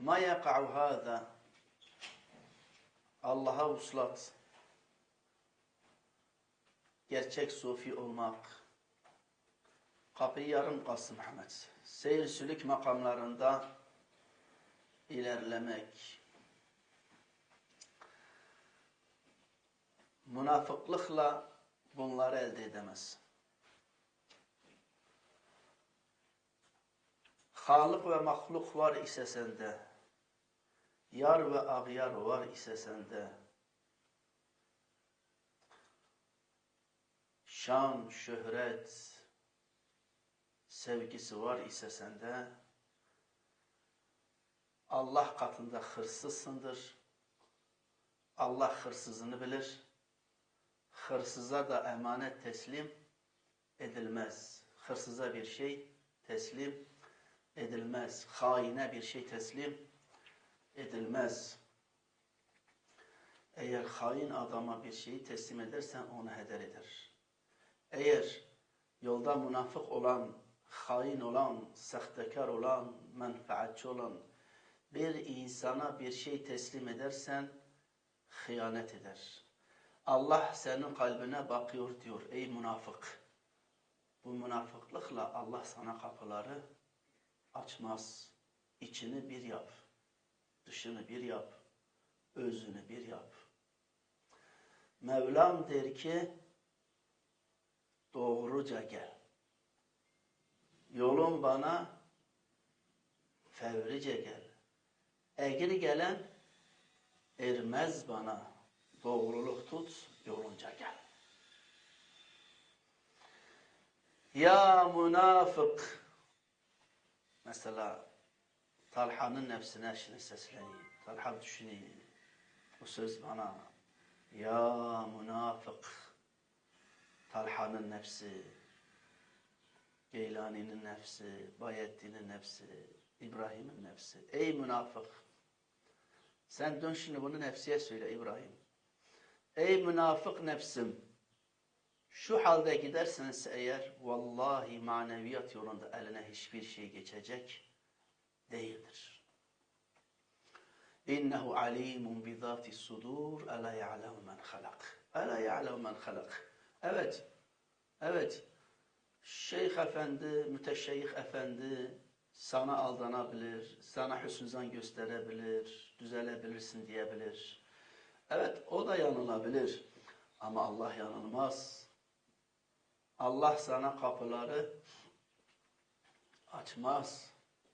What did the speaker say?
Ma yaka'u hâzâ Allah'a uslat, gerçek sufi olmak, kapıyı yarım kalsın Muhammed. Seyir sülük makamlarında ilerlemek, münafıklıkla bunları elde edemez. Halık ve mahluk var ise sende, yar ve ağyar var ise sende, şan, şöhret, sevgisi var ise sende, Allah katında hırsızsındır. Allah hırsızını bilir. Hırsıza da emanet teslim edilmez. Hırsıza bir şey teslim edilmez. Haine bir şey teslim edilmez. Eğer hain adama bir şeyi teslim edersen onu heder eder. Eğer yolda münafık olan, hain olan, sahtekar olan, menfaatçi olan bir insana bir şey teslim edersen hıyanet eder. Allah senin kalbine bakıyor diyor ey münafık. Bu münafıklıkla Allah sana kapıları açmaz. İçini bir yap. Dışını bir yap. Özünü bir yap. Mevlam der ki doğruca gel. Yolun bana fevrice gel. Egri gelen ermez bana. Doğruluk tut, yolunca gel. Ya münafık. Mesela Talha'nın nefsine şimdi sesleneyim. Talha düşüneyim. Bu söz bana. Ya münafık. Talha'nın nefsi. Geylani'nin nefsi. Bayettin'in nefsi. İbrahim'in nefsi. Ey münafık. Sen dön şimdi bunu nefsiye söyle İbrahim. Ey münafık nefsim. Şu halde giderseniz eğer vallahi maneviyat yolunda eline hiçbir şey geçecek değildir. İnnehu alimun bi sudur ela ya'lemu men halak. Ela ya'lemu men halak. Evet. Evet. Şeyh efendi, müteşeyyih efendi sana aldanabilir, sana hüsnüzan gösterebilir, düzelebilirsin diyebilir. Evet o da yanılabilir ama Allah yanılmaz. Allah sana kapıları açmaz.